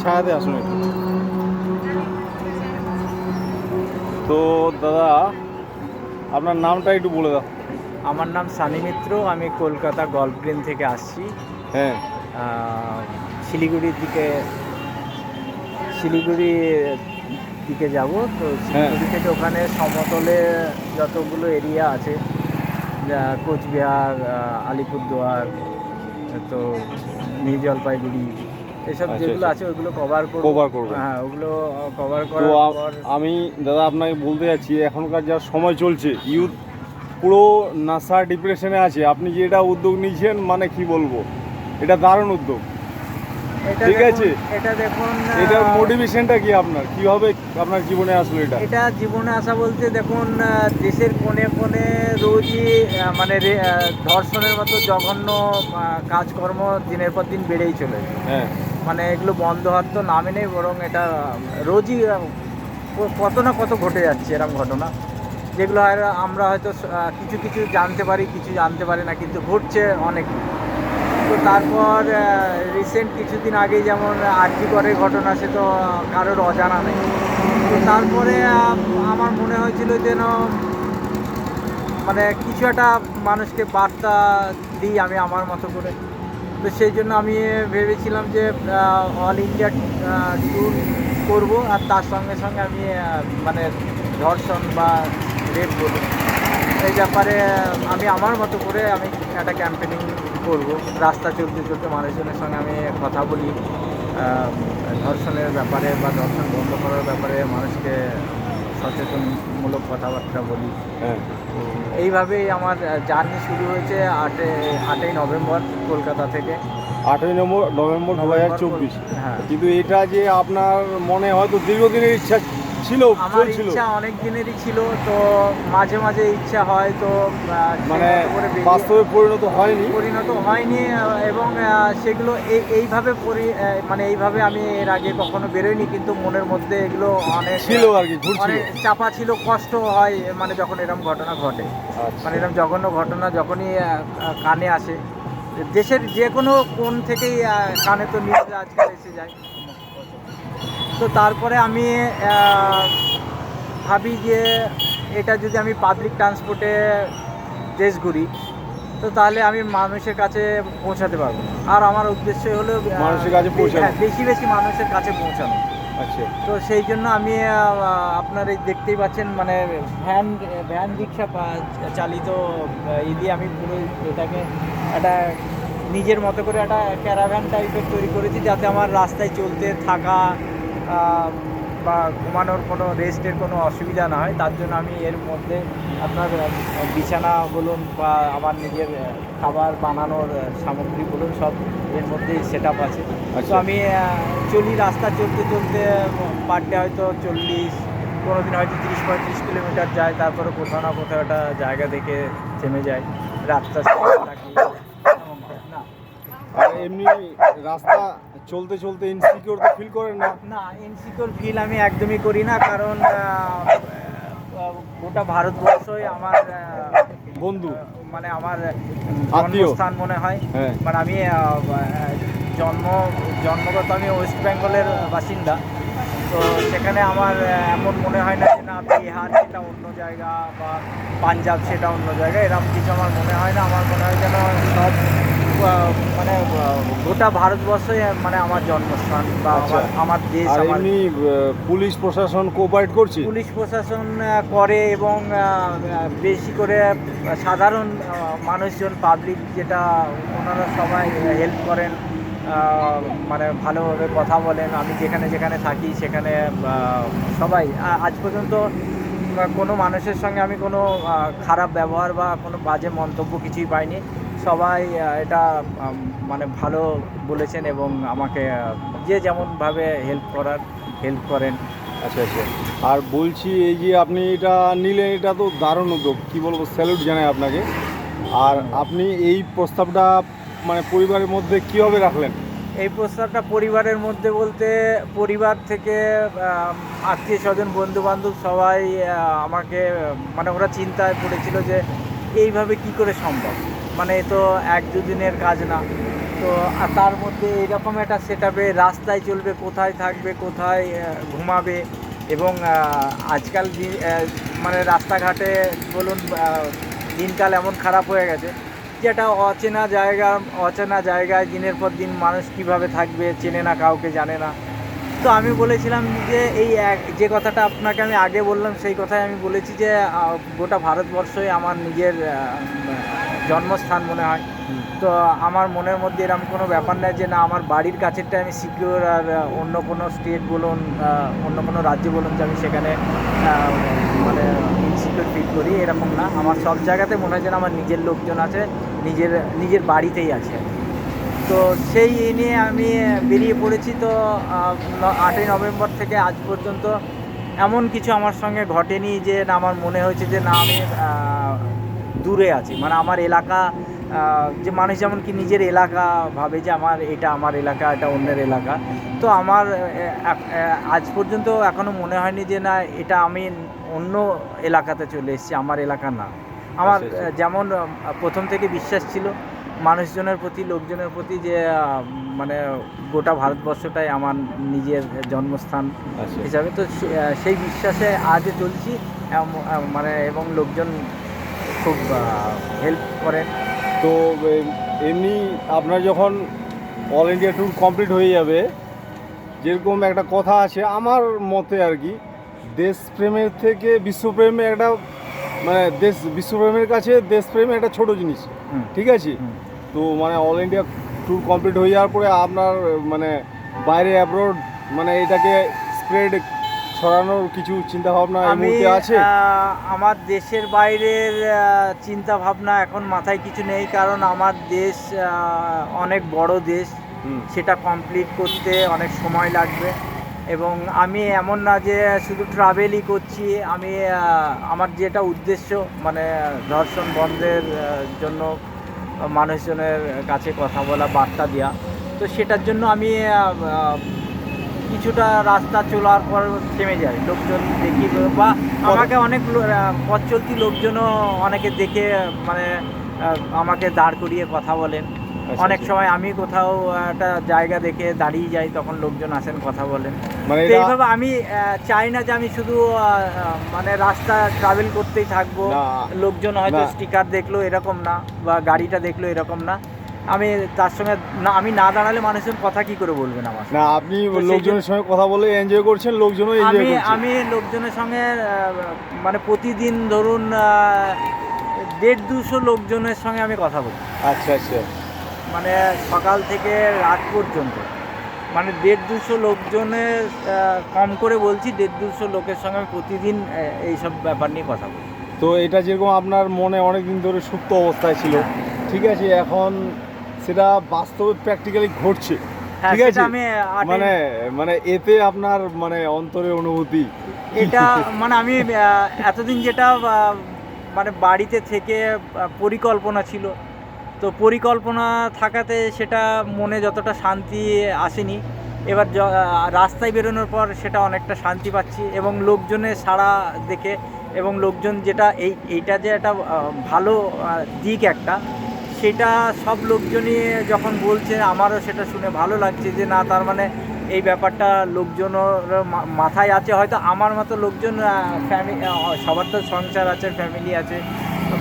ছায়াতে আসুন একটু। তো দাদা আপনার নামটা একটু বলে দাও। আমার নাম সানি মিত্র আমি কলকাতা গল্ফ গ্রিন থেকে আসছি। হ্যাঁ। শিলিগুড়ির দিকে শিলিগুড়ি দিকে যাব। তো শিলিগুড়ি থেকে ওখানে সমতলে যতগুলো এরিয়া আছে কোচবিহার আলিপুরদুয়ার তো নিউ জলপাইগুড়ি এসব আচ্ছা, যেগুলো আচ্ছা। আছে ওগুলো কভার করব কভার করবেন। হ্যাঁ ওগুলো কভার করার পর আমি দাদা আপনাকে বলতে যাচ্ছি এখনকার যা সময় চলছে ইউথ পুরো নাসা ডিপ্রেশনে আছে আপনি যে এটা উদ্যোগ নিয়েছেন মানে কি বলব এটা দারুণ উদ্যোগ ঠিক আছে। এটা দেখুন আহ, মোটিভেশনটা কি আপনার? কীভাবে আপনার জীবনে আসলো এটা? এটা জীবনে আসা বলতে দেখুন দেশের কোণে কোণে রোজই মানে ধর্ষণের মতো জঘন্য কাজকর্ম দিনের পর দিন বেড়েই চলেছে হ্যাঁ। মানে এগুলো বন্ধ হওয়ার তো নামে নেই বরং এটা রোজই কত না কত ঘটে যাচ্ছে এরকম ঘটনা। যেগুলো হয় আমরা হয়তো কিছু কিছু জানতে পারি কিছু জানতে পারি না কিন্তু ঘটছে অনেক। তো তারপর রিসেন্ট কিছুদিন আগে যেমন আরজি করের ঘটনা, সে তো কারোর অজানা নেই। তো তারপরে আমার মনে হয়েছিল যেন মানে কিছু একটা মানুষকে বার্তা দিই আমি আমার মতো করে। তো সেই জন্য আমি ভেবেছিলাম যে অল ইন্ডিয়া ট্যুর করব, আর তার সঙ্গে সঙ্গে আমি মানে ধর্ষণ বা রেপ বলুন এই ব্যাপারে আমি আমার মতো করে আমি একটা ক্যাম্পেনিং করব। রাস্তা চলতে চলতে মানুষজনের সঙ্গে আমি কথা বলি। ধর্ষণের ব্যাপারে বা ধর্ষণ বন্ধ করার ব্যাপারে মানুষকে সচেতনমূলক কথাবার্তা বলি। হ্যাঁ। এইভাবেই আমার জার্নি শুরু হয়েছে আটে আটই নভেম্বর কলকাতা থেকে। আটই নম্বর নভেম্বর দু হাজার চব্বিশ। হ্যাঁ। কিন্তু এটা যে আপনার মনে হয়তো দীর্ঘদিনের ইচ্ছা ছিল আমার ইচ্ছা অনেক দিনেরই ছিল তো মাঝে মাঝে ইচ্ছা হয় তো মানে বাস্তবে পরিণত হয়নি? পরিণত হয়নি এবং সেগুলো এই এইভাবে পরি মানে এইভাবে আমি এর আগে কখনো বেরোইনি কিন্তু মনের মধ্যে এগুলো অনেক ছিল আর কি অনেক চাপা ছিল কষ্ট হয় মানে যখন এরকম ঘটনা ঘটে। আচ্ছা। মানে এরকম জঘন্য ঘটনা যখনই কানে আসে। দেশের যে কোনো কোণ থেকেই কানে তো নিউজ আজকাল এসে যায়। তো তারপরে আমি ভাবি যে এটা যদি আমি পাবলিক ট্রান্সপোর্টে দেশ ঘুরি তো তাহলে আমি মানুষের কাছে পৌঁছাতে পারব। আর আমার উদ্দেশ্য হলো মানুষের কাছে পৌঁছানো। হ্যাঁ, বেশি বেশি মানুষের কাছে পৌঁছানো। আচ্ছা। তো সেই জন্য আমি আপনার এই দেখতেই পাচ্ছেন মানে ভ্যান ভ্যান রিক্সা চালিত আহ, ই দিয়ে আমি পুরো এটাকে একটা নিজের মতো করে একটা ক্যারাভ্যান টাইপের তৈরি করেছি যাতে আমার রাস্তায় চলতে থাকা বা ঘুমানোর কোনো রেস্টের কোনো অসুবিধা না হয়। তার জন্য আমি এর মধ্যে আপনার বিছানা বলুন বা আমার নিজের খাবার বানানোর সামগ্রী বলুন সব এর মধ্যেই সেট আপ আছে তো আচ্ছা। আমি চলি রাস্তা চলতে চলতে পার ডে হয়তো চল্লিশ কোনো দিন হয়তো তিরিশ পঁয়ত্রিশ কিলোমিটার যায় তারপরে কোথাও না কোথাও একটা জায়গা দেখে থেমে যায়। রাস্তা থাকি এমনি রাস্তা চলতে চলতে ইনসিকিউর তো ফিল করেন না? না ইনসিকিউর ফিল আমি একদমই করি না কারণ গোটা ভারতবর্ষই আমার বন্ধু। মানে আমার। জন্মস্থান মনে হয়। হ্যাঁ। মানে আমি জন্ম জন্মগত আমি ওয়েস্ট বেঙ্গলের বাসিন্দা। তো সেখানে আমার এমন মনে হয় না যে না বিহার সেটা অন্য জায়গা বা পাঞ্জাব সেটা অন্য জায়গা এরকম কিছু আমার মনে হয় না। আমার মনে হয় যেন সব মানে গোটা ভারতবর্ষই মানে আমার জন্মস্থান বা আচ্ছা। আমার আমার দেশ এমনি পুলিশ প্রশাসন কোঅপারেট করছে? পুলিশ প্রশাসন করে এবং বেশি করে সাধারণ মানুষজন পাবলিক যেটা ওনারা সবাই হেল্প করেন মানে ভালোভাবে কথা বলেন। আমি যেখানে যেখানে থাকি সেখানে সবাই আজ পর্যন্ত কোনো মানুষের সঙ্গে আমি কোনো খারাপ ব্যবহার বা কোনো বাজে মন্তব্য কিছুই পাইনি। সবাই এটা মানে ভালো বলেছেন এবং আমাকে যে যেমনভাবে হেল্প করার হেল্প করেন। আচ্ছা আচ্ছা। আর বলছি এই যে আপনি এটা নিলেন এটা তো দারুণ উদ্যোগ। কী বলব স্যালুট জানাই আপনাকে। আর আপনি এই প্রস্তাবটা মানে পরিবারের মধ্যে কীভাবে রাখলেন? এই প্রস্তাবটা পরিবারের মধ্যে বলতে পরিবার থেকে আত্মীয় স্বজন বন্ধু বান্ধব সবাই আমাকে মানে ওরা চিন্তায় পড়েছিল যে এইভাবে কি করে সম্ভব? মানে তো এক দুদিনের কাজ না। তো, আর তার মধ্যে এরকম একটা সেট রাস্তায় চলবে, কোথায় থাকবে, কোথায় ঘুমাবে এবং আজকাল মানে রাস্তাঘাটে বলুন দিনকাল এমন খারাপ হয়ে গেছে যেটা অচেনা জায়গা, অচেনা জায়গায় দিনের পর দিন মানুষ কীভাবে থাকবে, চেনে না, কাউকে জানে না। তো আমি বলেছিলাম যে এই এক যে কথাটা আপনাকে আমি আগে বললাম সেই কথাই আমি বলেছি যে গোটা ভারতবর্ষই আমার নিজের জন্মস্থান মনে হয়। তো আমার মনের মধ্যে এরকম কোনো ব্যাপার নেই যে না আমার বাড়ির কাছেরটা আমি সিকিউর আর অন্য কোনো স্টেট বলুন অন্য কোনো রাজ্য বলুন যে আমি সেখানে মানে ইনসিকিউর ফিল করি এরকম না। আমার সব জায়গাতে মনে হয় যেন আমার নিজের লোকজন আছে নিজের নিজের বাড়িতেই আছে। তো সেই এ নিয়ে আমি বেরিয়ে পড়েছি তো আটই নভেম্বর থেকে আজ পর্যন্ত। এমন কিছু আমার সঙ্গে ঘটেনি যে না আমার মনে হয়েছে যে না আমি দূরে আছি। মানে আমার এলাকা যে মানুষ যেমন কি নিজের এলাকা ভাবে যে আমার এটা আমার এলাকা এটা অন্যের এলাকা। তো আমার আজ পর্যন্ত এখনও মনে হয়নি যে না এটা আমি অন্য এলাকাতে চলে এসেছি আমার এলাকা না। আমার আচ্ছা, আচ্ছা। যেমন প্রথম থেকে বিশ্বাস ছিল মানুষজনের প্রতি লোকজনের প্রতি যে মানে গোটা ভারতবর্ষটাই আমার নিজের জন্মস্থান আচ্ছা। হিসাবে। তো সে- সেই বিশ্বাসে আজও চলছি মানে এবং লোকজন খুব হেল্প করেন। তো এমনি আপনার যখন অল ইন্ডিয়া ট্যুর কমপ্লিট হয়ে যাবে যেরকম একটা কথা আছে আমার মতে আর কি দেশপ্রেমের থেকে বিশ্বপ্রেমে একটা মানে দেশ বিশ্বপ্রেমের কাছে দেশপ্রেম একটা ছোট জিনিস ঠিক আছে। তো মানে অল ইন্ডিয়া ট্যুর কমপ্লিট হয়ে যাওয়ার পরে আপনার মানে বাইরে অ্যাব্রোড মানে এটাকে স্প্রেড ছড়ানোর কিছু চিন্তা ভাবনা আমি আছে? আমার দেশের বাইরের চিন্তা ভাবনা এখন মাথায় কিছু নেই কারণ আমার দেশ অনেক বড় দেশ। সেটা কমপ্লিট করতে অনেক সময় লাগবে। এবং আমি এমন না যে শুধু ট্রাভেলই করছি আমি আমার যেটা উদ্দেশ্য মানে ধর্ষণ বন্ধের জন্য মানুষজনের কাছে কথা বলা, বার্তা দেওয়া তো সেটার জন্য আমি কিছুটা রাস্তা চলার পর থেমে যায় লোকজন দেখি বা আমাকে অনেক পথ চলতি লোকজনও অনেকে দেখে মানে আমাকে দাঁড় করিয়ে কথা বলেন। অনেক আচ্ছা। সময় আমি কোথাও একটা জায়গা দেখে দাঁড়িয়ে যাই তখন লোকজন আসেন কথা বলেন। মানে এইভাবে আমি চাই না যে আমি শুধু মানে রাস্তা ট্রাভেল করতেই থাকব। লোকজন হয়তো স্টিকার দেখল এরকম না বা গাড়িটা দেখল এরকম না। আমি তার সঙ্গে না আমি না দাঁড়ালে মানুষজন কথা কি করে বলবেন আমার না আপনি লোকজনের সঙ্গে কথা বলে এনজয় করছেন লোকজনও এনজয় আমি আমি লোকজনের সঙ্গে মানে প্রতিদিন ধরুন দেড় দুশো লোকজনের সঙ্গে আমি কথা বলি। আচ্ছা আচ্ছা। মানে সকাল থেকে রাত পর্যন্ত। মানে দেড় দুশো লোকজনের আহ, কম করে বলছি দেড় দুশো লোকের সঙ্গে আমি প্রতিদিন এইসব ব্যাপার নিয়ে কথা বলি। তো এটা যেরকম আপনার মনে অনেক দিন ধরে সুপ্ত অবস্থায় ছিল ঠিক আছে এখন সেটা বাস্তবে প্র্যাকটিক্যালি ঘটছে হ্যাঁ ঠিক আছে? মানে মানে এতে আপনার মানে অন্তরের অনুভূতি এটা মানে আমি এতদিন যেটা মানে বাড়িতে থেকে পরিকল্পনা ছিল তো পরিকল্পনা থাকাতে সেটা মনে যতটা শান্তি আসেনি, এবার রাস্তায় বেরোনোর পর সেটা অনেকটা শান্তি পাচ্ছি এবং লোকজনের সাড়া দেখে এবং লোকজন যেটা এই, এইটা যে একটা ভালো দিক একটা, সেটা সব লোকজনই যখন বলছে আমারও সেটা শুনে ভালো লাগছে যে না, তার মানে এই ব্যাপারটা লোকজন মাথায় আছে। হয়তো আমার মতো লোকজন ফ্যামিলি সবার তো সংসার আছে ফ্যামিলি আছে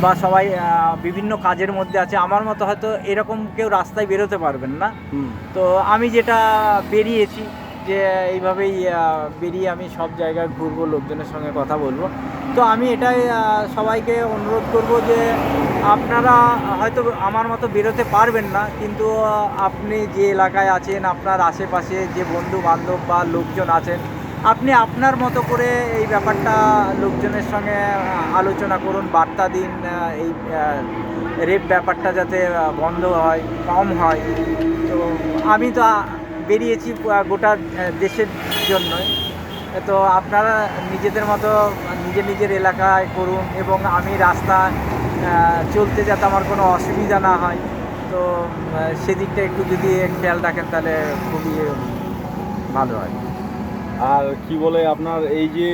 বা সবাই বিভিন্ন কাজের মধ্যে আছে। আমার মতো হয়তো এরকম কেউ রাস্তায় বেরোতে পারবেন না। তো আমি যেটা বেরিয়েছি যে এইভাবেই বেরিয়ে আমি সব জায়গায় ঘুরবো লোকজনের সঙ্গে কথা বলব। তো আমি এটাই সবাইকে অনুরোধ করব যে আপনারা হয়তো আমার মতো বেরোতে পারবেন না, কিন্তু আপনি যে এলাকায় আছেন, আপনার আশেপাশে যে বন্ধু বান্ধব বা লোকজন আছেন, আপনি আপনার মতো করে এই ব্যাপারটা লোকজনের সঙ্গে আলোচনা করুন, বার্তা দিন এই রেপ ব্যাপারটা যাতে বন্ধ হয়, কম হয়। তো আমি তো বেরিয়েছি গোটা দেশের জন্যই। তো আপনারা নিজেদের মতো নিজের নিজের এলাকায় করুন এবং আমি রাস্তা চলতে যাতে আমার কোনো অসুবিধা না হয়। তো সেদিকটা একটু যদি খেয়াল রাখেন তাহলে খুবই ভালো হয়। আর কি বলে আপনার এই যে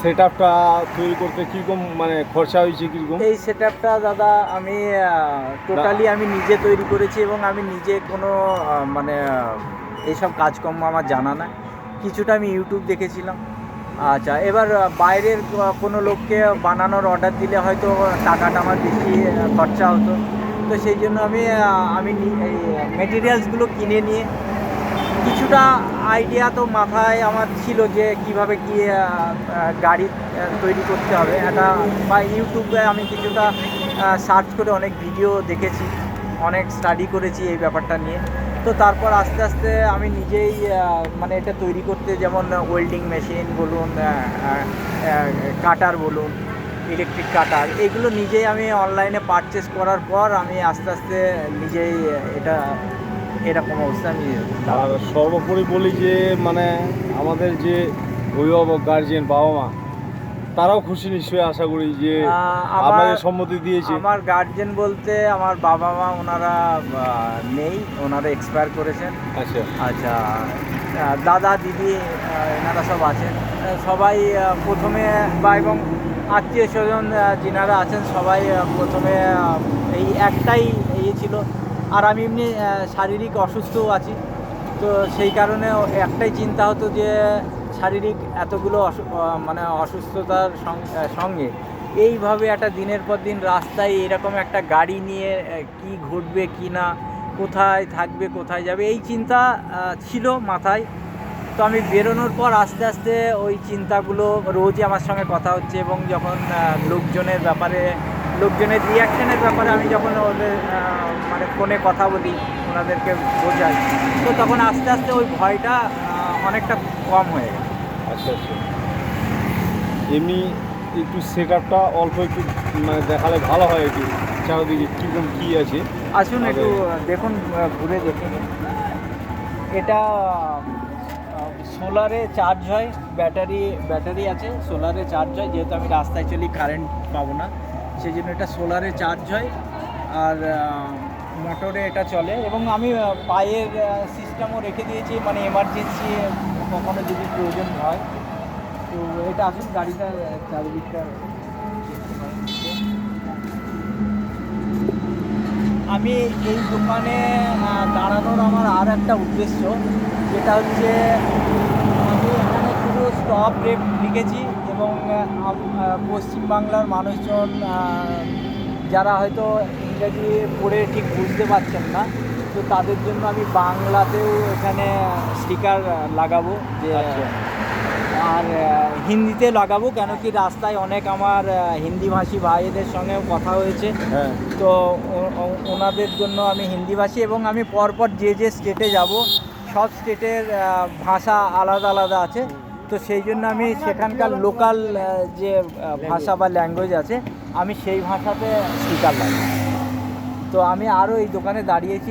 সেট আপটা তৈরি করতে কীরকম মানে খরচা হয়েছে কীরকম? এই সেট আপটা দাদা আমি টোটালি আমি নিজে তৈরি করেছি এবং আমি নিজে কোনো মানে এইসব কাজকর্ম আমার জানা না কিছুটা আমি ইউটিউব দেখেছিলাম। আচ্ছা এবার বাইরের কোনো লোককে বানানোর অর্ডার দিলে হয়তো টাকাটা আমার বেশি খরচা হতো। তো সেই জন্য আমি আমি মেটেরিয়ালসগুলো কিনে নিয়ে কিছুটা আইডিয়া তো মাথায় আমার ছিল যে কীভাবে কি গাড়ি তৈরি করতে হবে। একটা, বা ইউটিউবে আমি কিছুটা সার্চ করে অনেক ভিডিও দেখেছি, অনেক স্টাডি করেছি এই ব্যাপারটা নিয়ে। তো তারপর আস্তে আস্তে আমি নিজেই মানে এটা তৈরি করতে যেমন ওয়েল্ডিং মেশিন বলুন কাটার বলুন ইলেকট্রিক কাটার এগুলো নিজেই আমি অনলাইনে পারচেস করার পর আমি আস্তে আস্তে নিজেই এটা, এরকম অবস্থা আমি সর্বোপরি বলি যে মানে আমাদের যে অভিভাবক গার্জিয়ান বাবা মা তারাও খুশি নিশ্চয়ই আশা করি যে আমার- সম্মতি দিয়েছে। আমার গার্জেন বলতে আমার বাবা মা ওনারা নেই ওনারা এক্সপায়ার করেছেন। আচ্ছা। আচ্ছা দাদা দিদি এনারা সব আছেন। সবাই প্রথমে বা এবং আত্মীয় স্বজন যিনারা আছেন সবাই প্রথমে এই একটাই ইয়ে ছিল। আর আমি এমনি শারীরিক অসুস্থও আছি। তো সেই কারণে একটাই চিন্তা হতো যে শারীরিক এতগুলো মানে অসুস্থতার সঙ্গে। এইভাবে একটা দিনের পর দিন রাস্তায় এরকম একটা গাড়ি নিয়ে কি ঘটবে, কি না, কোথায় থাকবে, কোথায় যাবে, এই চিন্তা ছিল মাথায়। তো আমি বেরোনোর পর আস্তে আস্তে ওই চিন্তাগুলো রোজই আমার সঙ্গে কথা হচ্ছে এবং যখন লোকজনের ব্যাপারে, লোকজনের রিয়াকশনের ব্যাপারে আমি যখন ওদের মানে ফোনে কথা বলি, ওনাদেরকে বোঝাই, তো তখন আস্তে আস্তে ওই ভয়টা অনেকটা কম হয়ে গেছে। আচ্ছা আচ্ছা। এমনি একটু সেট আপটা অল্প একটু মানে দেখালে ভালো হয় একটু চারিদিকে কীরকম কী আছে? আসুন একটু দেখুন ঘুরে দেখে নিন। এটা সোলারে চার্জ হয় ব্যাটারি ব্যাটারি আছে সোলারে চার্জ হয় যেহেতু আমি রাস্তায় চলি কারেন্ট পাবো না। সেই জন্য এটা সোলারে চার্জ হয় আর মোটরে এটা চলে এবং আমি পায়ের সিস্টেমও রেখে দিয়েছি মানে এমার্জেন্সি কখনো যদি প্রয়োজন হয়, তো এটা আসুন, গাড়িটা চারিদিকটা আমি এই দোকানে দাঁড়ানোর আমার আর একটা উদ্দেশ্য, যেটা হচ্ছে, আমি এখানে শুধু স্টপ রেট লিখেছি এবং পশ্চিমবাংলার মানুষজন যারা হয়তো ইংরেজি পড়ে ঠিক বুঝতে পারছেন না তো তাদের জন্য আমি বাংলাতেও এখানে স্টিকার লাগাবো যে আচ্ছা। আর হিন্দিতে লাগাবো কেন কি রাস্তায় অনেক আমার হিন্দিভাষী ভাইদের সঙ্গেও কথা হয়েছে। হ্যাঁ। তো ওনাদের জন্য আমি হিন্দিভাষী এবং আমি পরপর যে যে স্টেটে যাব সব স্টেটের ভাষা আলাদা আলাদা আছে। তো সেই জন্য আমি সেখানকার লোকাল যে ভাষা বা ল্যাঙ্গুয়েজ আছে আমি সেই ভাষাতে স্পিকার লাগাই তো আমি আরও এই দোকানে দাঁড়িয়েছি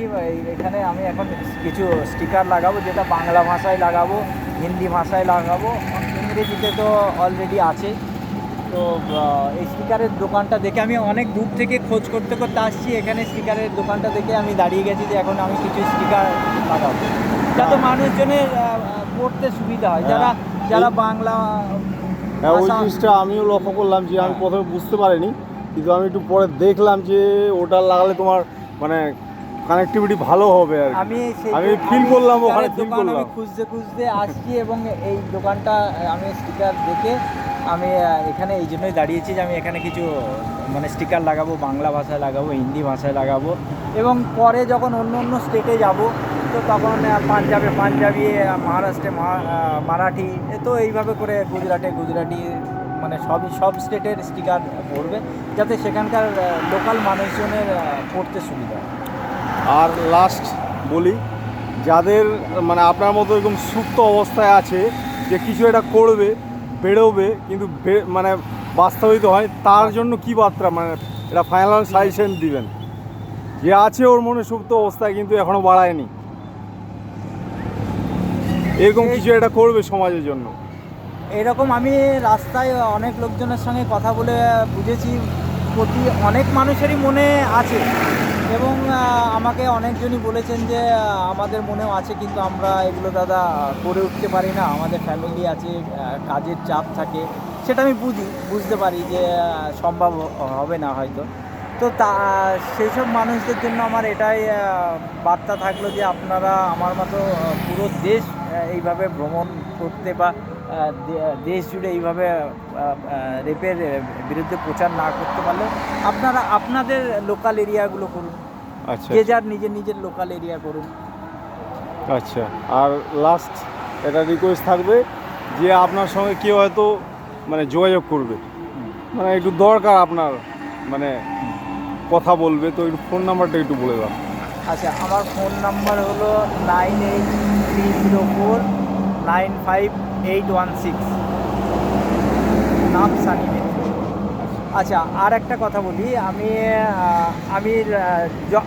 এখানে আমি এখন কিছু স্টিকার লাগাবো যেটা বাংলা ভাষায় লাগাবো হিন্দি ভাষায় লাগাবো। ইংরেজিতে তো অলরেডি আছে। তো এই স্টিকারের দোকানটা দেখে আমি অনেক দূর থেকে খোঁজ করতে করতে আসছি। এখানে স্টিকারের দোকানটা দেখে আমি দাঁড়িয়ে গেছি যে এখন আমি কিছু স্টিকার লাগাবো। যাতে মানুষজনের আহ, আহ, পড়তে সুবিধা হয়। যারা যারা বাংলা হ্যাঁ ওই জিনিসটা আমিও লক্ষ্য করলাম যে আমি হ্যাঁ। প্রথমে বুঝতে পারিনি। কিন্তু আমি একটু পরে দেখলাম যে ওটা লাগালে তোমার মানে কানেক্টিভিটি ভালো হবে আর আমি আমি feel করলাম ওখানে feel দোকান আমি খুঁজতে খুঁজতে আসছি এবং এই দোকানটা আমি স্টিকার দেখে আমি এখানে এই জন্যই দাঁড়িয়েছি যে আমি এখানে কিছু মানে স্টিকার লাগাবো বাংলা ভাষায় লাগাবো হিন্দি ভাষায় লাগাবো। এবং পরে যখন অন্য অন্য স্টেটে যাব তো তখন পাঞ্জাবে পাঞ্জাবি মহারাষ্ট্রে মারাঠি তো এইভাবে করে গুজরাটে গুজরাটি মানে সবই সব স্টেটের স্টিকার পড়বে যাতে সেখানকার লোকাল মানুষজনের পড়তে সুবিধা আর লাস্ট বলি যাদের মানে আপনার মতো এরকম সুপ্ত অবস্থায় আছে যে কিছু এটা করবে বেরোবে কিন্তু মানে বাস্তবিত হয় তার জন্য কি বার্তা? মানে এটা ফাইনাল সাজেশন দিবেন। যে আছে ওর মনে সুপ্ত অবস্থায় কিন্তু এখনও বাড়ায়নি। এরকম কিছু এটা করবে সমাজের জন্য। এরকম আমি রাস্তায় অনেক লোকজনের সঙ্গে কথা বলে বুঝেছি। প্রতি অনেক মানুষেরই মনে আছে এবং আমাকে অনেকজনই বলেছেন যে আমাদের মনেও আছে কিন্তু আমরা এগুলো দাদা করে উঠতে পারি না। আমাদের ফ্যামিলি আছে কাজের চাপ থাকে। সেটা আমি বুঝি, বুঝতে পারি যে সম্ভব হবে না হয়তো। তো তা, সেই সব মানুষদের জন্য আমার এটাই বার্তা থাকল যে, আপনারা আমার মতো পুরো দেশ এইভাবে ভ্রমণ করতে বা দেশ জুড়ে এইভাবে রেপের বিরুদ্ধে প্রচার না করতে পারলে আপনারা আপনাদের লোকাল এরিয়াগুলো করুন। আচ্ছা। যে যার নিজের নিজের লোকাল এরিয়া করুন। আচ্ছা। আর লাস্ট একটা রিকোয়েস্ট থাকবে যে আপনার সঙ্গে কেউ হয়তো মানে যোগাযোগ করবে। মানে একটু দরকার আপনার মানে কথা বলবে তো একটু ফোন নাম্বারটা একটু বলে দাও। আচ্ছা আমার ফোন নাম্বার হলো nine eight three zero four nine five eight one six নাম সানি মিত্র আচ্ছা আর একটা কথা বলি আমি আমি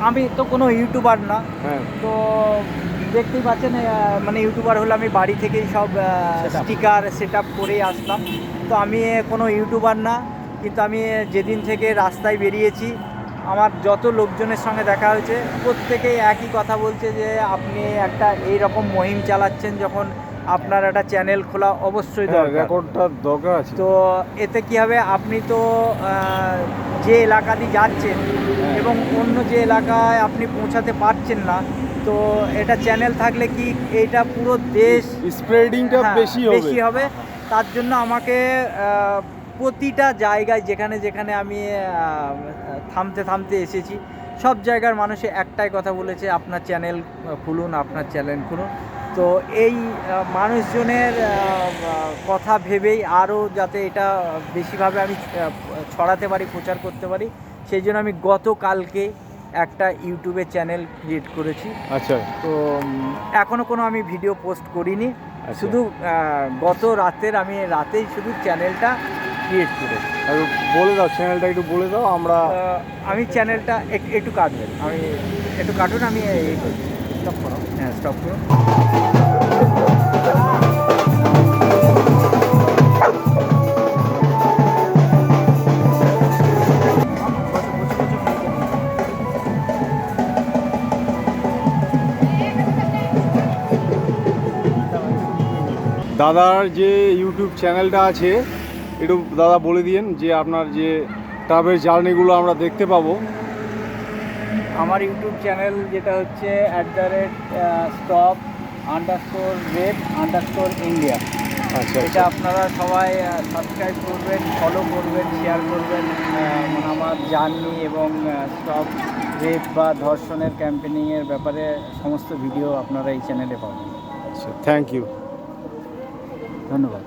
আমি তো কোনো ইউটিউবার না। হ্যাঁ। তো দেখতেই পাচ্ছেন মানে ইউটিউবার হলে আমি বাড়ি থেকেই সব স্টিকার সেট আপ করেই আসতাম। তো আমি কোনো ইউটিউবার না কিন্তু আমি যেদিন থেকে রাস্তায় বেরিয়েছি আমার যত লোকজনের সঙ্গে দেখা হয়েছে প্রত্যেকেই একই কথা বলছে যে আপনি একটা এই রকম মহিম চালাচ্ছেন যখন আপনার একটা চ্যানেল খোলা অবশ্যই দরকার। দরকার আছে। তো এতে কি হবে? আপনি তো যে এলাকা দিয়ে যাচ্ছেন এবং অন্য যে এলাকায় আপনি পৌঁছাতে পারছেন না তো এটা চ্যানেল থাকলে কি এটা পুরো দেশ স্প্রেডিংটা হ্যাঁ, বেশি হবে। বেশি হবে। তার জন্য আমাকে প্রতিটা জায়গায় যেখানে যেখানে আমি থামতে থামতে এসেছি সব জায়গার মানুষে একটাই কথা বলেছে আপনার চ্যানেল খুলুন আপনার চ্যানেল খুলুন। তো এই মানুষজনের কথা ভেবেই আরও যাতে এটা বেশিভাবে আমি ছড়াতে পারি প্রচার করতে পারি সেই জন্য আমি গতকালকে একটা ইউটিউবে চ্যানেল ক্রিয়েট করেছি। আচ্ছা। তো এখনও কোনো আমি ভিডিও পোস্ট করিনি। আচ্ছা। শুধু গত রাতের আমি রাতেই শুধু চ্যানেলটা ক্রিয়েট করেছি আর বলে দাও চ্যানেলটা একটু বলে দাও আমরা আমি চ্যানেলটা এক- একটু কাটবেন। আমি একটু কাটুন আমি স্টপ করো। হ্যাঁ স্টপ করো। দাদার যে ইউটিউব চ্যানেলটা আছে একটু দাদা বলে দিয়েন যে আপনার যে ট্রাভেল জার্নিগুলো আমরা দেখতে পাবো। আমার ইউটিউব চ্যানেল যেটা হচ্ছে at the rate stop underscore rate underscore India আচ্ছা এটা আপনারা সবাই সাবস্ক্রাইব করবেন ফলো করবেন শেয়ার করবেন মানে আমার জার্নি এবং স্টপ রেপ বা ধর্ষণের ক্যাম্পেনিংয়ের ব্যাপারে সমস্ত ভিডিও আপনারা এই চ্যানেলে পাবেন। আচ্ছা থ্যাংক ইউ ধন্যবাদ।